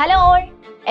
Hello all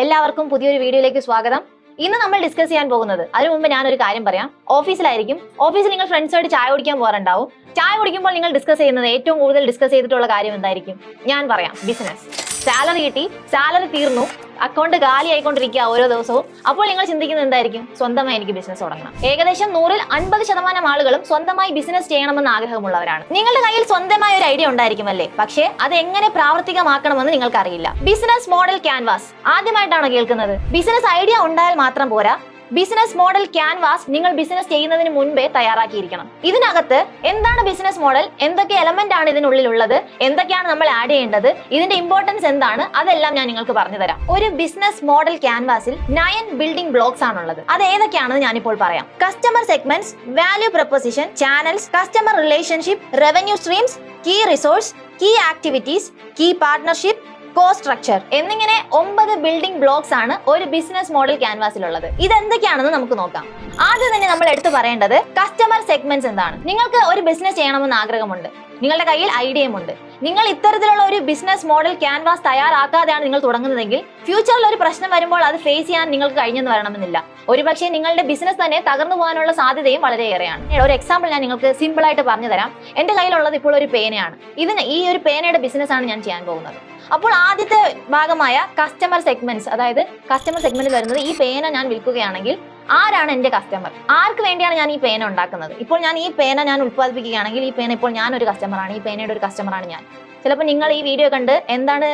എല്ലാവർക്കും പുതിയൊരു വീഡിയോയിലേക്ക് സ്വാഗതം. ഇന്ന് നമ്മൾ ഡിസ്കസ് ചെയ്യാൻ പോകുന്നത് അതിനു മുമ്പ് ഞാനൊരു കാര്യം പറയാം. ഓഫീസിലായിരിക്കും. ഓഫീസിൽ നിങ്ങൾ ഫ്രണ്ട്സായിട്ട് ചായ കുടിക്കാൻ പോകാറുണ്ടാവും. ചായ കുടിക്കുമ്പോൾ നിങ്ങൾ ഡിസ്കസ് ചെയ്യുന്നത് ഏറ്റവും കൂടുതൽ ഡിസ്കസ് ചെയ്തിട്ടുള്ള കാര്യം എന്തായിരിക്കും? ഞാൻ പറയാം ബിസിനസ് സാലറി കിട്ടി സാലറി തീർന്നു അക്കൗണ്ട് കാലി ആയിക്കൊണ്ടിരിക്കുക ഓരോ ദിവസവും. അപ്പോൾ നിങ്ങൾ ചിന്തിക്കുന്നത് എന്തായിരിക്കും? സ്വന്തമായി എനിക്ക് ബിസിനസ് തുടങ്ങണം. ഏകദേശം നൂറിൽ അൻപത് ശതമാനം ആളുകളും സ്വന്തമായി ബിസിനസ് ചെയ്യണമെന്ന് ആഗ്രഹമുള്ളവരാണ്. നിങ്ങളുടെ കയ്യിൽ സ്വന്തമായ ഒരു ഐഡിയ ഉണ്ടായിരിക്കുമല്ലേ പക്ഷേ അത് എങ്ങനെ പ്രാവർത്തികമാക്കണമെന്ന് നിങ്ങൾക്ക് അറിയില്ല ബിസിനസ് മോഡൽ ക്യാൻവാസ് ആദ്യമായിട്ടാണ് കേൾക്കുന്നത്? ബിസിനസ് ഐഡിയ ഉണ്ടായാൽ മാത്രം പോരാ. ബിസിനസ് മോഡൽ ക്യാൻവാസ് നിങ്ങൾ ബിസിനസ് ചെയ്യുന്നതിന് മുൻപേ തയ്യാറാക്കിയിരിക്കണം. ഇതിനകത്ത് എന്താണ് ബിസിനസ് മോഡൽ? എന്തൊക്കെ എലമെന്റ് ആണ് ഇതിനുള്ളിൽ ഉള്ളത് എന്തൊക്കെയാണ് നമ്മൾ ആഡ് ചെയ്യേണ്ടത്? ഇതിന്റെ ഇമ്പോർട്ടൻസ് എന്താണ്? അതെല്ലാം ഞാൻ നിങ്ങൾക്ക് പറഞ്ഞു തരാം ഒരു ബിസിനസ് മോഡൽ ക്യാൻവാസിൽ നയൻ ബിൽഡിംഗ് ബ്ലോക്സ് ആണുള്ളത്. അത് ഏതൊക്കെയാണെന്ന് ഞാനിപ്പോൾ പറയാം. Customer segments value proposition channels customer relationship revenue streams key resource key activities key partnership കോ സ്ട്രക്ചർ എന്നിങ്ങനെ ഒമ്പത് ബിൽഡിംഗ് ബ്ലോക്സ് ആണ് ഒരു ബിസിനസ് മോഡൽ ക്യാൻവാസിലുള്ളത് ഇത് എന്തൊക്കെയാണെന്ന് നമുക്ക് നോക്കാം. ആദ്യം തന്നെ നമ്മൾ എടുത്തു പറയേണ്ടത് കസ്റ്റമർ സെഗ്മെന്റ്സ് എന്താണ്. നിങ്ങൾക്ക് ഒരു ബിസിനസ് ചെയ്യണമെന്ന് ആഗ്രഹമുണ്ട്. നിങ്ങളുടെ കയ്യിൽ ഐഡിയയും ഉണ്ട്. നിങ്ങൾ ഇത്തരത്തിലുള്ള ഒരു ബിസിനസ് മോഡൽ ക്യാൻവാസ് തയ്യാറാക്കാതെയാണ് നിങ്ങൾ തുടങ്ങുന്നതെങ്കിൽ ഫ്യൂച്ചറിൽ ഒരു പ്രശ്നം വരുമ്പോൾ അത് ഫേസ് ചെയ്യാൻ നിങ്ങൾക്ക് കഴിഞ്ഞെന്ന് വരണമെന്നില്ല ഒരുപക്ഷെ നിങ്ങളുടെ ബിസിനസ് തന്നെ തകർന്നു പോകാനുള്ള സാധ്യതയും വളരെയേറെയാണ്. ഒരു എക്സാമ്പിൾ ഞാൻ നിങ്ങൾക്ക് സിമ്പിൾ ആയിട്ട് പറഞ്ഞു തരാം. എന്റെ കയ്യിലുള്ളത് ഇപ്പോൾ ഒരു പേനയാണ്. ഇതിന് ഈ ഒരു പേനയുടെ ബിസിനസ് ആണ് ഞാൻ ചെയ്യാൻ പോകുന്നത്. അപ്പോൾ ആദ്യത്തെ ഭാഗമായ കസ്റ്റമർ സെഗ്മെന്റ്സ് അതായത് കസ്റ്റമർ സെഗ്മെന്റിൽ വരുന്നത് ഈ പേന ഞാൻ വിൽക്കുകയാണെങ്കിൽ ആരാണ് എന്റെ കസ്റ്റമർ ആർക്ക് വേണ്ടിയാണ് ഞാൻ ഈ പേന ഉണ്ടാക്കുന്നത്? ഇപ്പോൾ ഞാൻ ഈ പേന ഞാൻ ഉത്പാദിപ്പിക്കുകയാണെങ്കിൽ ഈ പേന ഇപ്പോൾ ഞാൻ ഒരു കസ്റ്റമറാണ് ഈ പേനയുടെ ഒരു കസ്റ്റമറാണ് ഞാൻ. ചിലപ്പോൾ നിങ്ങൾ ഈ വീഡിയോ കണ്ട് എന്താണ്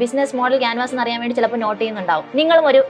ബിസിനസ് മോഡൽ ക്യാൻവാസ് എന്ന് അറിയാൻ വേണ്ടി ചിലപ്പോൾ നോട്ട് ചെയ്യുന്നുണ്ടാവും. നിങ്ങളും ഒരു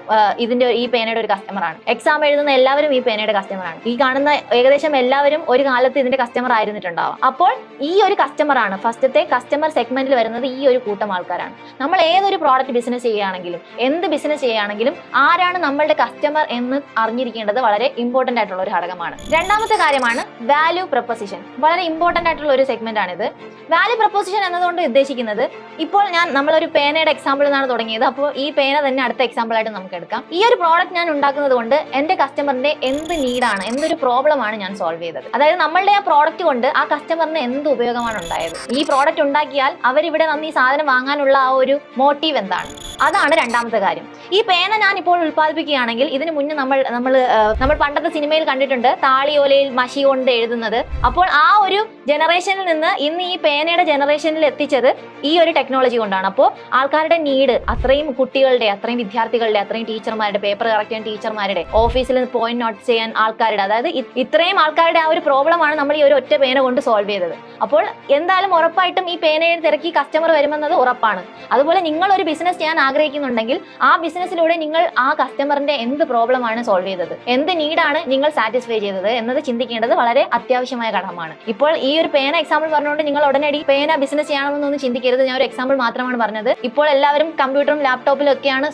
ഇതിന്റെ ഈ പേനയുടെ ഒരു കസ്റ്റമറാണ് എക്സാം എഴുതുന്ന എല്ലാവരും ഈ പേനയുടെ കസ്റ്റമറാണ് ഈ കാണുന്ന ഏകദേശം എല്ലാവരും ഒരു കാലത്ത് ഇതിന്റെ കസ്റ്റമർ ആയിരുന്നിട്ടുണ്ടാവും. അപ്പോൾ ഈ ഒരു കസ്റ്റമറാണ് ഫസ്റ്റത്തെ കസ്റ്റമർ സെഗ്മെന്റിൽ വരുന്നത് ഈ ഒരു കൂട്ടം ആൾക്കാരാണ്. നമ്മൾ ഏതൊരു പ്രോഡക്റ്റ് ബിസിനസ് ചെയ്യുകയാണെങ്കിലും എന്ത് ബിസിനസ് ചെയ്യുകയാണെങ്കിലും ആരാണ് നമ്മളുടെ കസ്റ്റമർ എന്ന് അറിഞ്ഞിരിക്കേണ്ടത് വളരെ ഇമ്പോർട്ടന്റ് ആയിട്ടുള്ള ഒരു ഘടകമാണ്. രണ്ടാമത്തെ കാര്യമാണ് വാല്യൂ പ്രൊപ്പോസിഷൻ വളരെ ഇമ്പോർട്ടന്റ് ആയിട്ടുള്ള ഒരു സെഗ്മെന്റ് ഇത്. വാല്യൂ പ്രൊപ്പോസിഷൻ എന്നതുകൊണ്ട് ഉദ്ദേശിക്കുന്നത് ഇപ്പോൾ ഞാൻ നമ്മളൊരു പേനയുടെ എക്സാമ്പിൾ നിന്നാണ് തുടങ്ങിയത്. അപ്പോൾ ഈ പേന തന്നെ അടുത്ത എക്സാമ്പിൾ ആയിട്ട് നമുക്ക് എടുക്കാം. ഈ ഒരു പ്രോഡക്റ്റ് ഞാൻ ഉണ്ടാക്കുന്നത് കൊണ്ട് എന്റെ കസ്റ്റമറിന്റെ എന്ത് നീഡാണ് എന്തൊരു പ്രോബ്ലം ആണ് ഞാൻ സോൾവ് ചെയ്തത്. അതായത് നമ്മളുടെ ആ പ്രോഡക്റ്റ് കൊണ്ട് ആ കസ്റ്റമറിന് എന്ത് ഉപയോഗമാണ് ഉണ്ടായത്. ഈ പ്രോഡക്റ്റ് ഉണ്ടാക്കിയാൽ അവരിവിടെ വന്ന് ഈ സാധനം വാങ്ങാനുള്ള ആ ഒരു മോട്ടീവ് എന്താണ്? അതാണ് രണ്ടാമത്തെ കാര്യം. ഈ പേന ഞാൻ ഇപ്പോൾ ഉത്പാദിപ്പിക്കുകയാണെങ്കിൽ ഇതിന് മുന്നേ നമ്മൾ നമ്മൾ നമ്മൾ പണ്ടത്തെ സിനിമയിൽ കണ്ടിട്ടുണ്ട് താളിയോലയിൽ മഷി കൊണ്ട് എഴുതുന്നത്. അപ്പോൾ ആ ഒരു ജനറേഷനിൽ നിന്ന് ഇന്ന് ഈ പേനയുടെ ജനറേഷനിൽ എത്തിച്ചത് ഈ ഒരു ടെക്നോളജി കൊണ്ടാണ്. അപ്പോൾ ആൾക്കാരുടെ നീഡ് അത്രയും കുട്ടികളുടെ അത്രയും വിദ്യാർത്ഥികളുടെ അത്രയും ടീച്ചർമാരുടെ പേപ്പർ കറക്റ്റ് ചെയ്യാൻ ടീച്ചർമാരുടെ ഓഫീസിൽ പോയിന്റ് നോട്ട് ചെയ്യാൻ ആൾക്കാരുടെ അതായത് ഇത്രയും ആൾക്കാരുടെ ആ ഒരു പ്രോബ്ലമാണ് നമ്മൾ ഈ ഒരു ഒറ്റ പേന കൊണ്ട് സോൾവ് ചെയ്തത്. അപ്പോൾ എന്തായാലും ഉറപ്പായിട്ടും ഈ പേനയെ തിരക്കി കസ്റ്റമർ വരുമെന്നത് ഉറപ്പാണ്. അതുപോലെ നിങ്ങൾ ഒരു ബിസിനസ് ചെയ്യാൻ ആഗ്രഹിക്കുന്നുണ്ടെങ്കിൽ ആ ബിസിനസ്സിലൂടെ നിങ്ങൾ ആ കസ്റ്റമറിന്റെ എന്ത് പ്രോബ്ലമാണ് സോൾവ് ചെയ്തത്? എന്ത് നീഡാണ് നിങ്ങൾ സാറ്റിസ്ഫൈ ചെയ്തത് എന്നത് ചിന്തിക്കേണ്ടത് വളരെ അത്യാവശ്യമായ ഘടകമാണ്. ഇപ്പോൾ ഈ ഒരു പേന എക്സാമ്പിൾ പറഞ്ഞുകൊണ്ട് നിങ്ങൾ ഉടനടി പേന ബിസിനസ് ചെയ്യണമെന്നൊന്നും ചിന്തിക്കരുത്. ഞാൻ ഒരു എക്സാമ്പിൾ മാത്രമാണ് പറഞ്ഞത്. ഇപ്പോൾ എല്ലാവരും കമ്പ്യൂട്ടറും ലാപ്ടോപ്പിലും ഒക്കെയാണ്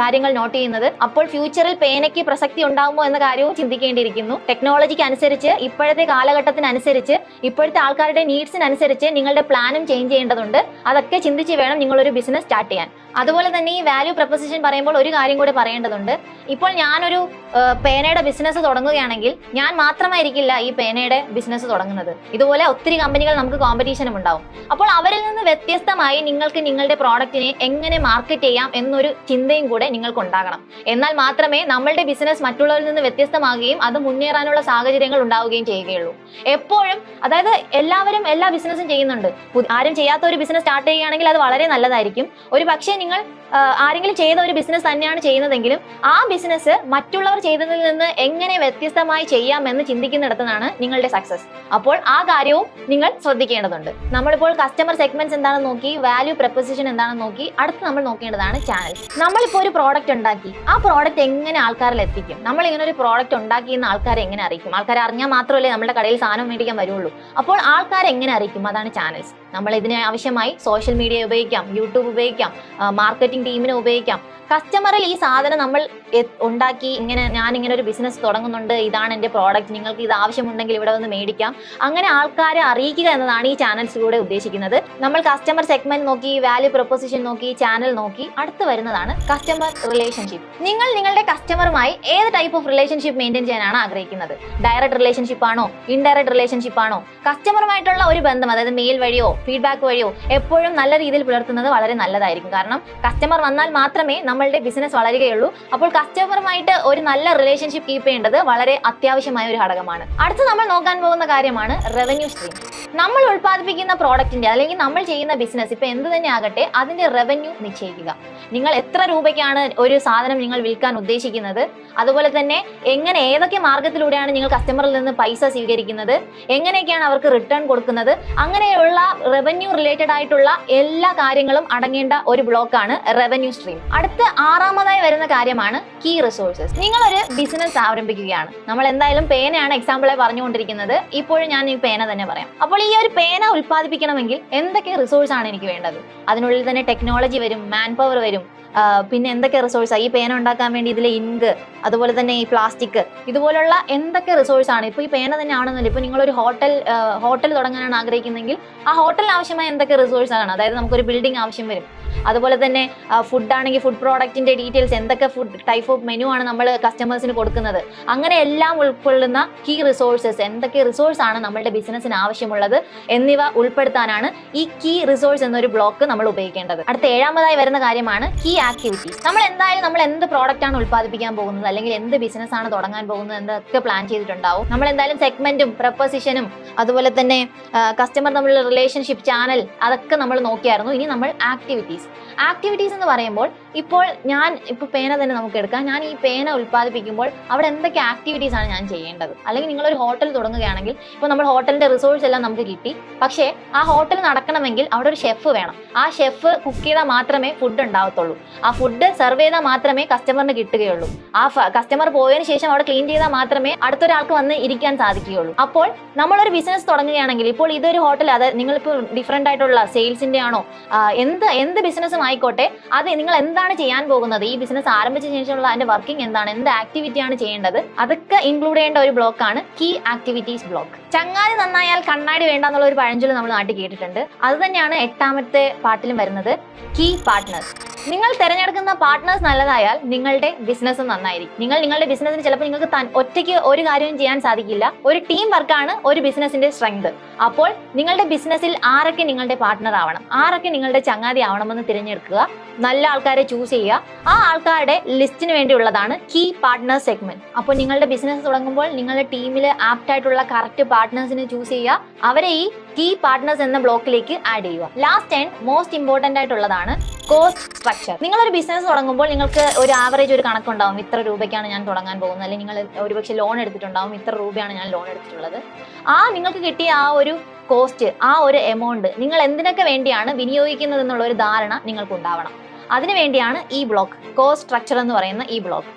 കാര്യങ്ങൾ നോട്ട് ചെയ്യുന്നത്. അപ്പോൾ ഫ്യൂച്ചറിൽ പേനയ്ക്ക് പ്രസക്തി ഉണ്ടാകുമോ എന്ന കാര്യവും ചിന്തിക്കേണ്ടിയിരിക്കുന്നു. ടെക്നോളജിക്ക് അനുസരിച്ച് ഇപ്പോഴത്തെ കാലഘട്ടത്തിനനുസരിച്ച് ഇപ്പോഴത്തെ ആൾക്കാരുടെ നീഡ്സിനനുസരിച്ച് നിങ്ങളുടെ പ്ലാനും ചേഞ്ച് ചെയ്യേണ്ടതുണ്ട്. അതൊക്കെ ചിന്തിച്ച് വേണം നിങ്ങളൊരു ബിസിനസ് സ്റ്റാർട്ട് ചെയ്യാൻ. അതുപോലെ തന്നെ ഈ വാല്യൂ പ്രപ്പോസിഷൻ പറയുമ്പോൾ ഒരു കാര്യം കൂടി പറയേണ്ടതുണ്ട്. ഇപ്പോൾ ഞാനൊരു പേനയുടെ ബിസിനസ് തുടങ്ങുകയാണെങ്കിൽ ഞാൻ മാത്രമായിരിക്കില്ല ഈ പേനയുടെ ബിസിനസ് തുടങ്ങുന്നത്. ഇതുപോലെ ഒത്തിരി കമ്പനികൾ നമുക്ക് കോമ്പറ്റീഷനും ഉണ്ടാവും. അപ്പോൾ അവരിൽ നിന്ന് വ്യത്യസ്തമായി നിങ്ങൾക്ക് നിങ്ങളുടെ പ്രോഡക്റ്റിനെ എങ്ങനെ മാർക്കറ്റ് ചെയ്യാം എന്നൊരു ചിന്തയും കൂടെ നിങ്ങൾക്ക് ഉണ്ടാകണം എന്നാൽ മാത്രമേ നമ്മളുടെ ബിസിനസ് മറ്റുള്ളവരിൽ നിന്ന് വ്യത്യസ്തമാകുകയും അത് മുന്നേറാനുള്ള സാഹചര്യങ്ങൾ ഉണ്ടാവുകയും ചെയ്യുകയുള്ളൂ. എപ്പോഴും അതായത് എല്ലാവരും എല്ലാ ബിസിനസ്സും ചെയ്യുന്നുണ്ട്. ആരും ചെയ്യാത്ത ഒരു ബിസിനസ് സ്റ്റാർട്ട് ചെയ്യുകയാണെങ്കിൽ അത് വളരെ നല്ലതായിരിക്കും. ഒരു പക്ഷേ നിങ്ങൾ ആരെങ്കിലും ചെയ്യുന്ന ഒരു ബിസിനസ് തന്നെയാണ് ചെയ്യുന്നതെങ്കിലും ആ ബിസിനസ് മറ്റുള്ളവർ ചെയ്തതിൽ നിന്ന് എങ്ങനെ വ്യത്യസ്തമായി ചെയ്യാമെന്ന് ചിന്തിക്കുന്നിടത്തുനിന്നാണ് നിങ്ങളുടെ സക്സസ് അപ്പോൾ ആ കാര്യവും നിങ്ങൾ ശ്രദ്ധിക്കേണ്ടതുണ്ട്. നമ്മളിപ്പോൾ കസ്റ്റമർ സെഗ്മെന്റ്സ് എന്താണെന്ന് നോക്കി വാല്യൂ പ്രപ്പോസിഷൻ എന്താണെന്ന് നോക്കി അടുത്ത് നമ്മൾ നോക്കേണ്ടതാണ് ചാനൽ നമ്മളിപ്പോൾ ഒരു പ്രോഡക്റ്റ് ഉണ്ടാക്കി ആ പ്രോഡക്റ്റ് എങ്ങനെ ആൾക്കാരിൽ എത്തിക്കും? നമ്മൾ ഇങ്ങനെ ഒരു പ്രോഡക്റ്റ് ഉണ്ടാക്കി എന്ന് ആൾക്കാരെ എങ്ങനെ അറിയിക്കും? ആൾക്കാരെ അറിഞ്ഞാൽ മാത്രമല്ലേ നമ്മുടെ കടയിൽ സാധനം മേടിക്കാൻ വരുള്ളൂ. അപ്പോൾ ആൾക്കാരെ എങ്ങനെ അറിയിക്കും? അതാണ് ചാനൽസ് നമ്മൾ ഇതിന് ആവശ്യമായി സോഷ്യൽ മീഡിയ ഉപയോഗിക്കാം യൂട്യൂബ് ഉപയോഗിക്കാം മാർക്കറ്റിംഗ് ടീമിനെ ഉപയോഗിക്കാം. കസ്റ്റമറിൽ ഈ സാധനം നമ്മൾ ഉണ്ടാക്കി ഇങ്ങനെ ഞാൻ ഇങ്ങനെ ഒരു ബിസിനസ് തുടങ്ങുന്നുണ്ട് ഇതാണ് എന്റെ പ്രോഡക്റ്റ് നിങ്ങൾക്ക് ഇത് ആവശ്യമുണ്ടെങ്കിൽ ഇവിടെ വന്ന് മേടിക്കാം. അങ്ങനെ ആൾക്കാരെ അറിയിക്കുക എന്നതാണ് ഈ ചാനൽസിലൂടെ ഉദ്ദേശിക്കുന്നത്. നമ്മൾ കസ്റ്റമർ സെഗ്മെന്റ് നോക്കി വാല്യൂ പ്രൊപ്പോസിഷൻ നോക്കി ചാനൽ നോക്കി അടുത്ത് വരുന്നതാണ് കസ്റ്റമർ റിലേഷൻഷിപ്പ് നിങ്ങൾ നിങ്ങളുടെ കസ്റ്റമറുമായി ഏത് ടൈപ്പ് ഓഫ് റിലേഷൻഷിപ്പ് മെയിന്റെയിൻ ചെയ്യാനാണ് ആഗ്രഹിക്കുന്നത്? ഡയറക്റ്റ് റിലേഷൻഷിപ്പ് ആണോ ഇൻഡയറക്റ്റ് റിലേഷൻഷിപ്പ് ആണോ? കസ്റ്റമറുമായിട്ടുള്ള ഒരു ബന്ധം അതായത് മെയിൽ വഴിയോ ഫീഡ്ബാക്ക് വഴിയോ എപ്പോഴും നല്ല രീതിയിൽ പുലർത്തുന്നത് വളരെ നല്ലതായിരിക്കും. കാരണം കസ്റ്റമർ വന്നാൽ മാത്രമേ നമ്മളുടെ ബിസിനസ് വളരുകയുള്ളൂ. അപ്പോൾ കസ്റ്റമറുമായിട്ട് ഒരു നല്ല റിലേഷൻഷിപ്പ് കീപ്പ് ചെയ്യേണ്ടത് വളരെ അത്യാവശ്യമായ ഒരു ഘടകമാണ്. അടുത്ത് നമ്മൾ നോക്കാൻ പോകുന്ന കാര്യമാണ് റവന്യൂ സ്ട്രീം നമ്മൾ ഉൽപ്പാദിപ്പിക്കുന്ന പ്രോഡക്റ്റിന്റെ അല്ലെങ്കിൽ നമ്മൾ ചെയ്യുന്ന ബിസിനസ് ഇപ്പൊ എന്ത് തന്നെ ആകട്ടെ അതിന്റെ റവന്യൂ നിശ്ചയിക്കുക. നിങ്ങൾ എത്ര രൂപയ്ക്കാണ് ഒരു സാധനം നിങ്ങൾ വിൽക്കാൻ ഉദ്ദേശിക്കുന്നത്? അതുപോലെ തന്നെ എങ്ങനെ ഏതൊക്കെ മാർഗത്തിലൂടെയാണ് നിങ്ങൾ കസ്റ്റമറിൽ നിന്ന് പൈസ സ്വീകരിക്കുന്നത്? എങ്ങനെയൊക്കെയാണ് അവർക്ക് റിട്ടേൺ കൊടുക്കുന്നത്? അങ്ങനെയുള്ള റവന്യൂ റിലേറ്റഡ് ആയിട്ടുള്ള എല്ലാ കാര്യങ്ങളും അടങ്ങേണ്ട ഒരു ബ്ലോക്കാണ് റവന്യൂ സ്ട്രീം അടുത്ത ആറാമതായി വരുന്ന കാര്യമാണ് കീ റിസോഴ്സസ് നിങ്ങളൊരു ബിസിനസ് ആരംഭിക്കുകയാണ്. നമ്മൾ എന്തായാലും പേനയാണ് എക്സാമ്പിളായി പറഞ്ഞുകൊണ്ടിരിക്കുന്നത്. ഇപ്പോഴും ഞാൻ ഈ പേന തന്നെ പറയാം. അപ്പോൾ ഈ ഒരു പേന ഉൽപ്പാദിപ്പിക്കണമെങ്കിൽ എന്തൊക്കെ റിസോഴ്സ് ആണ് എനിക്ക് വേണ്ടത്? അതിനുള്ളിൽ തന്നെ ടെക്നോളജി വരും മാൻ പവർ വരും പിന്നെ എന്തൊക്കെ റിസോഴ്സാണ് ഈ പേന ഉണ്ടാക്കാൻ വേണ്ടി ഇതിലെ ഇങ്ക് അതുപോലെ തന്നെ ഈ പ്ലാസ്റ്റിക് ഇതുപോലുള്ള എന്തൊക്കെ റിസോഴ്സ് ആണ്? ഇപ്പോൾ ഈ പേന തന്നെ ആണെന്നില്ല ഇപ്പോൾ നിങ്ങളൊരു ഹോട്ടൽ ഹോട്ടൽ തുടങ്ങാനാണ് ആഗ്രഹിക്കുന്നെങ്കിൽ ആ ഹോട്ടലിന് ആവശ്യമായ എന്തൊക്കെ റിസോഴ്സ് ആണ്? അതായത് നമുക്കൊരു ബിൽഡിംഗ് ആവശ്യം വരും. അതുപോലെ തന്നെ ഫുഡ് ആണെങ്കിൽ ഫുഡ് പ്രോഡക്റ്റിന്റെ ഡീറ്റെയിൽസ് എന്തൊക്കെ ഫുഡ് ടൈപ്പ് ഓഫ് മെനു ആണ് നമ്മൾ കസ്റ്റമേഴ്സിന് കൊടുക്കുന്നത്? അങ്ങനെ എല്ലാം ഉൾക്കൊള്ളുന്ന കീ റിസോഴ്സസ് എന്തൊക്കെ റിസോഴ്സ് ആണ് നമ്മളുടെ ബിസിനസ്സിന് ആവശ്യമുള്ളത് എന്നിവ ഉൾപ്പെടുത്താനാണ് ഈ കീ റിസോഴ്സ് എന്നൊരു ബ്ലോക്ക് നമ്മൾ ഉപയോഗിക്കേണ്ടത്. അടുത്ത ഏഴാമതായി വരുന്ന കാര്യമാണ് കീ ആക്ടിവിറ്റീസ് നമ്മൾ എന്തായാലും നമ്മൾ എന്ത് പ്രോഡക്റ്റ് ആണ് ഉൽപ്പാദിപ്പിക്കാൻ പോകുന്നത്? അല്ലെങ്കിൽ എന്ത് ബിസിനസ് ആണ് തുടങ്ങാൻ പോകുന്നത്? എന്നൊക്കെ പ്ലാൻ ചെയ്തിട്ടുണ്ടാവും? നമ്മൾ എന്തായാലും സെഗ്മെന്റും പ്രപ്പോസിഷനും അതുപോലെ തന്നെ കസ്റ്റമർ തമ്മിലുള്ള റിലേഷൻഷിപ്പ് ചാനൽ അതൊക്കെ നമ്മൾ നോക്കിയായിരുന്നു. ഇനി നമ്മൾ ആക്ടിവിറ്റീസ് ആക്ടിവിറ്റീസ് എന്ന് പറയുമ്പോൾ ഇപ്പോൾ ഞാൻ ഇപ്പോൾ പേന തന്നെ നമുക്ക് എടുക്കാം. ഞാൻ ഈ പേന ഉൽപ്പാദിപ്പിക്കുമ്പോൾ അവിടെ എന്തൊക്കെ ആക്ടിവിറ്റീസ് ആണ് ഞാൻ ചെയ്യേണ്ടത്? അല്ലെങ്കിൽ ഒരു ഹോട്ടൽ തുടങ്ങുകയാണെങ്കിൽ ഇപ്പോൾ നമ്മൾ ഹോട്ടലിന്റെ റിസോഴ്സ് എല്ലാം നമുക്ക് കിട്ടി. പക്ഷേ ആ ഹോട്ടൽ നടക്കണമെങ്കിൽ അവിടെ ഒരു ഷെഫ് വേണം. ആ ഷെഫ് കുക്ക് ചെയ്താൽ മാത്രമേ ഫുഡ് ഉണ്ടാവത്തുള്ളൂ. ആ ഫുഡ് സെർവ് ചെയ്താൽ മാത്രമേ കസ്റ്റമറിന് കിട്ടുകയുള്ളൂ. ആ കസ്റ്റമർ പോയതിനു ശേഷം അവിടെ ക്ലീൻ ചെയ്താൽ മാത്രമേ അടുത്തൊരാൾക്ക് വന്ന് ഇരിക്കാൻ സാധിക്കുകയുള്ളൂ. അപ്പോൾ നമ്മളൊരു ബിസിനസ് തുടങ്ങുകയാണെങ്കിൽ ഇപ്പോൾ ഇതൊരു ഹോട്ടൽ അത് നിങ്ങളിപ്പോൾ ഡിഫറെന്റ് ആയിട്ടുള്ള സെയിൽസിന്റെ ആണോ എന്ത് എന്ത് ബിസിനസ്സും ആയിക്കോട്ടെ അത് നിങ്ങൾ എന്താണ് ചെയ്യാൻ പോകുന്നത്? ഈ ബിസിനസ് ആരംഭിച്ച ശേഷമുള്ള അതിന്റെ വർക്കിംഗ് എന്താണ്? എന്ത് ആക്ടിവിറ്റി ആണ് ചെയ്യേണ്ടത്? അതൊക്കെ ഇൻക്ലൂഡ് ചെയ്യേണ്ട ഒരു ബ്ലോക്ക് ആണ് കീ ആക്ടിവിറ്റീസ് ബ്ലോക്ക് ചങ്ങാതി നന്നായാൽ കണ്ണാടി വേണ്ട എന്നുള്ള ഒരു പഴഞ്ചൊല്ലി നമ്മൾ നാട്ടിൽ കേട്ടിട്ടുണ്ട്. അത് തന്നെയാണ് എട്ടാമത്തെ പാട്ടിലും വരുന്നത് കീ പാർട്ട്നേഴ്സ് നിങ്ങൾ തിരഞ്ഞെടുക്കുന്ന പാർട്ട്നേഴ്സ് നല്ലതായാൽ നിങ്ങളുടെ ബിസിനസ് നന്നായിരിക്കും. നിങ്ങൾ നിങ്ങളുടെ ബിസിനസ്സിന് ചിലപ്പോൾ നിങ്ങൾക്ക് ഒറ്റയ്ക്ക് ഒരു കാര്യവും ചെയ്യാൻ സാധിക്കില്ല. ഒരു ടീം വർക്കാണ് ഒരു ബിസിനസിന്റെ സ്ട്രെങ്ത് അപ്പോൾ നിങ്ങളുടെ ബിസിനസ്സിൽ ആരൊക്കെ നിങ്ങളുടെ പാർട്ട്ണർ ആവണം? ആരൊക്കെ നിങ്ങളുടെ ചങ്ങാതി ആവണമെന്ന് തിരഞ്ഞെടുക്കുക? നല്ല ആൾക്കാരെ ചൂസ് ചെയ്യുക. ആ ആൾക്കാരുടെ ലിസ്റ്റിന് വേണ്ടിയുള്ളതാണ് കീ പാർട്ട്ണർ സെഗ്മെന്റ് അപ്പോൾ നിങ്ങളുടെ ബിസിനസ് തുടങ്ങുമ്പോൾ നിങ്ങളുടെ ടീമിൽ ആപ്റ്റ് ആയിട്ടുള്ള കറക്റ്റ് പാർട്ട്നേഴ്സിനെ ചൂസ് ചെയ്യുക. അവരെ ഈ കീ പാർട്ട്നേഴ്സ് എന്ന ബ്ലോക്കിലേക്ക് ആഡ് ചെയ്യുക. ലാസ്റ്റ് ആൻഡ് മോസ്റ്റ് ഇമ്പോർട്ടന്റ് ആയിട്ടുള്ളതാണ് കോസ്റ്റ് സ്ട്രക്ചർ നിങ്ങളൊരു ബിസിനസ് തുടങ്ങുമ്പോൾ നിങ്ങൾക്ക് ഒരു ആവറേജ് ഒരു കണക്കുണ്ടാവും ഇത്ര രൂപയ്ക്കാണ് ഞാൻ തുടങ്ങാൻ പോകുന്നത്. അല്ലെങ്കിൽ നിങ്ങൾ ഒരുപക്ഷെ ലോൺ എടുത്തിട്ടുണ്ടാവും. ഇത്ര രൂപയാണ് ഞാൻ ലോൺ എടുത്തിട്ടുള്ളത്. ആ നിങ്ങൾക്ക് കിട്ടിയ ആ ഒരു കോസ്റ്റ് ആ ഒരു എമൗണ്ട് നിങ്ങൾ എന്തിനൊക്കെ വേണ്ടിയാണ് വിനിയോഗിക്കുന്നത് എന്നുള്ള ഒരു ധാരണ നിങ്ങൾക്ക് ഉണ്ടാവണം അതിനു വേണ്ടിയാണ് ഈ ബ്ലോക്ക് കോസ്റ്റ് സ്ട്രക്ചർ എന്ന് പറയുന്ന ഈ ബ്ലോക്ക്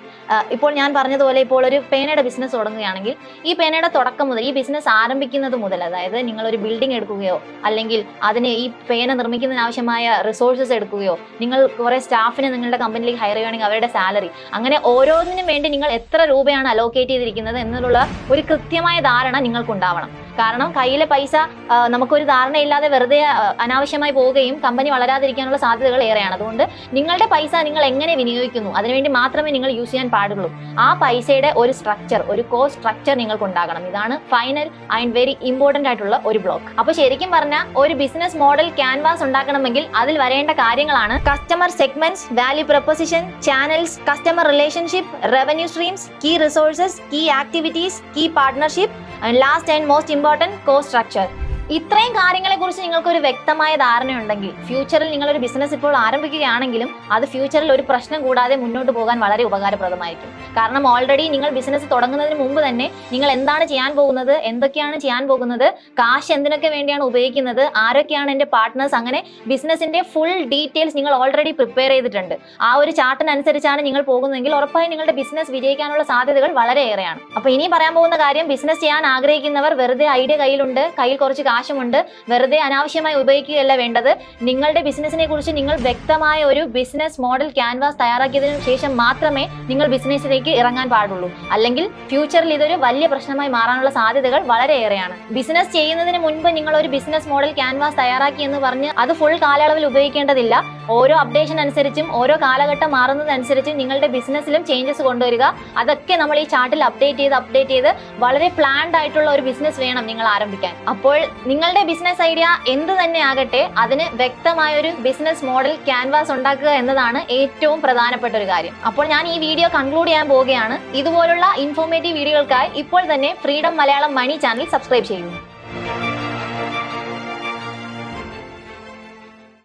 ഇപ്പോൾ ഞാൻ പറഞ്ഞതുപോലെ ഇപ്പോൾ ഒരു പേനയുടെ ബിസിനസ് തുടങ്ങുകയാണെങ്കിൽ ഈ പേനയുടെ തുടക്കം മുതൽ ഈ ബിസിനസ് ആരംഭിക്കുന്നത് മുതൽ അതായത് നിങ്ങൾ ഒരു ബിൽഡിംഗ് എടുക്കുകയോ അല്ലെങ്കിൽ അതിന് ഈ പേന നിർമ്മിക്കുന്നതിന് ആവശ്യമായ റിസോഴ്സസ് എടുക്കുകയോ നിങ്ങൾ കുറെ സ്റ്റാഫിനെ നിങ്ങളുടെ കമ്പനിയിലേക്ക് ഹയർ ചെയ്യുകയാണെങ്കിൽ അവരുടെ സാലറി അങ്ങനെ ഓരോന്നിനും വേണ്ടി നിങ്ങൾ എത്ര രൂപയാണ് അലോക്കേറ്റ് ചെയ്തിരിക്കുന്നത് എന്നുള്ള ഒരു കൃത്യമായ ധാരണ നിങ്ങൾക്കുണ്ടാവണം. കാരണം കയ്യിലെ പൈസ നമുക്കൊരു ധാരണയില്ലാതെ വെറുതെ അനാവശ്യമായി പോവുകയും കമ്പനി വളരാതിരിക്കാനുള്ള സാധ്യതകൾ ഏറെയാണ്. അതുകൊണ്ട് നിങ്ങളുടെ പൈസ നിങ്ങൾ എങ്ങനെ വിനിയോഗിക്കുന്നു? അതിനുവേണ്ടി മാത്രമേ നിങ്ങൾ യൂസ് ചെയ്യാൻ പാടുള്ളൂ. ആ പൈസയുടെ ഒരു സ്ട്രക്ചർ ഒരു കോ സ്ട്രക്ചർ നിങ്ങൾക്ക് ഉണ്ടാകണം. ഇതാണ് ഫൈനൽ ആൻഡ് വെരി ഇമ്പോർട്ടന്റ് ആയിട്ടുള്ള ഒരു ബ്ലോക്ക് അപ്പൊ ശരിക്കും പറഞ്ഞാൽ ഒരു ബിസിനസ് മോഡൽ ക്യാൻവാസ് ഉണ്ടാക്കണമെങ്കിൽ അതിൽ വരേണ്ട കാര്യങ്ങളാണ് customer segments value proposition channels customer relationship revenue streams key resources key activities key partnership last and most important co structure ഇത്രയും കാര്യങ്ങളെ കുറിച്ച് നിങ്ങൾക്ക് ഒരു വ്യക്തമായ ധാരണയുണ്ടെങ്കിൽ ഫ്യൂച്ചറിൽ നിങ്ങൾ ഒരു ബിസിനസ് ഇപ്പോൾ ആരംഭിക്കുകയാണെങ്കിലും അത് ഫ്യൂച്ചറിൽ ഒരു പ്രശ്നം കൂടാതെ മുന്നോട്ട് പോകാൻ വളരെ ഉപകാരപ്രദമായിരിക്കും. കാരണം ഓൾറെഡി നിങ്ങൾ ബിസിനസ് തുടങ്ങുന്നതിന് മുമ്പ് തന്നെ നിങ്ങൾ എന്താണ് ചെയ്യാൻ പോകുന്നത് എന്തൊക്കെയാണ് ചെയ്യാൻ പോകുന്നത് കാശ് എന്തിനൊക്കെ വേണ്ടിയാണ് ഉപയോഗിക്കുന്നത് ആരൊക്കെയാണ് എന്റെ പാർട്ട്നേഴ്സ് അങ്ങനെ ബിസിനസിന്റെ ഫുൾ ഡീറ്റെയിൽസ് നിങ്ങൾ ഓൾറെഡി പ്രിപ്പയർ ചെയ്തിട്ടുണ്ട്. ആ ഒരു ചാർട്ടിനനുസരിച്ചാണ് നിങ്ങൾ പോകുന്നതെങ്കിൽ ഉറപ്പായും നിങ്ങളുടെ ബിസിനസ് വിജയിക്കാനുള്ള സാധ്യതകൾ വളരെ ഏറെയാണ് അപ്പൊ ഇനി പറയാൻ പോകുന്ന കാര്യം ബിസിനസ് ചെയ്യാൻ ആഗ്രഹിക്കുന്നവർ വെറുതെ ഐഡിയ കയ്യിലുണ്ട് കയ്യിൽ കുറച്ച് കാശുമുണ്ട് വെറുതെ അനാവശ്യമായി ഉപയോഗിക്കുകയല്ല വേണ്ടത്. നിങ്ങളുടെ ബിസിനസ്സിനെ കുറിച്ച് നിങ്ങൾ വ്യക്തമായ ഒരു ബിസിനസ് മോഡൽ ക്യാൻവാസ് തയ്യാറാക്കിയതിനു ശേഷം മാത്രമേ നിങ്ങൾ ബിസിനസ്സിലേക്ക് ഇറങ്ങാൻ പാടുള്ളൂ. അല്ലെങ്കിൽ ഫ്യൂച്ചറിൽ ഇതൊരു വലിയ പ്രശ്നമായി മാറാനുള്ള സാധ്യതകൾ വളരെയേറെയാണ്. ബിസിനസ് ചെയ്യുന്നതിന് മുൻപ് നിങ്ങൾ ഒരു ബിസിനസ് മോഡൽ ക്യാൻവാസ് തയ്യാറാക്കി എന്ന് പറഞ്ഞ് അത് ഫുൾ കാലയളവിൽ ഉപയോഗിക്കേണ്ടതില്ല. ഓരോ അപ്ഡേഷൻ അനുസരിച്ചും ഓരോ കാലഘട്ടം മാറുന്നതനുസരിച്ചും നിങ്ങളുടെ ബിസിനസ്സിലും ചേഞ്ചസ് കൊണ്ടുവരിക. അതൊക്കെ നമ്മൾ ഈ ചാർട്ടിൽ അപ്ഡേറ്റ് ചെയ്ത് അപ്ഡേറ്റ് ചെയ്ത് വളരെ പ്ലാൻഡ് ആയിട്ടുള്ള ഒരു ബിസിനസ് വേണം നിങ്ങൾ ആരംഭിക്കാൻ. അപ്പോൾ നിങ്ങളുടെ ബിസിനസ് ഐഡിയ എന്ത് തന്നെ ആകട്ടെ അതിന് വ്യക്തമായ ഒരു ബിസിനസ് മോഡൽ ക്യാൻവാസ് ഉണ്ടാക്കുക എന്നതാണ് ഏറ്റവും പ്രധാനപ്പെട്ട ഒരു കാര്യം. അപ്പോൾ ഞാൻ ഈ വീഡിയോ കൺക്ലൂഡ് ചെയ്യാൻ പോവുകയാണ്. ഇതുപോലുള്ള ഇൻഫോർമേറ്റീവ് വീഡിയോകൾക്കായി ഇപ്പോൾ തന്നെ freedom Malayalam money channel subscribe ചെയ്യുന്നു.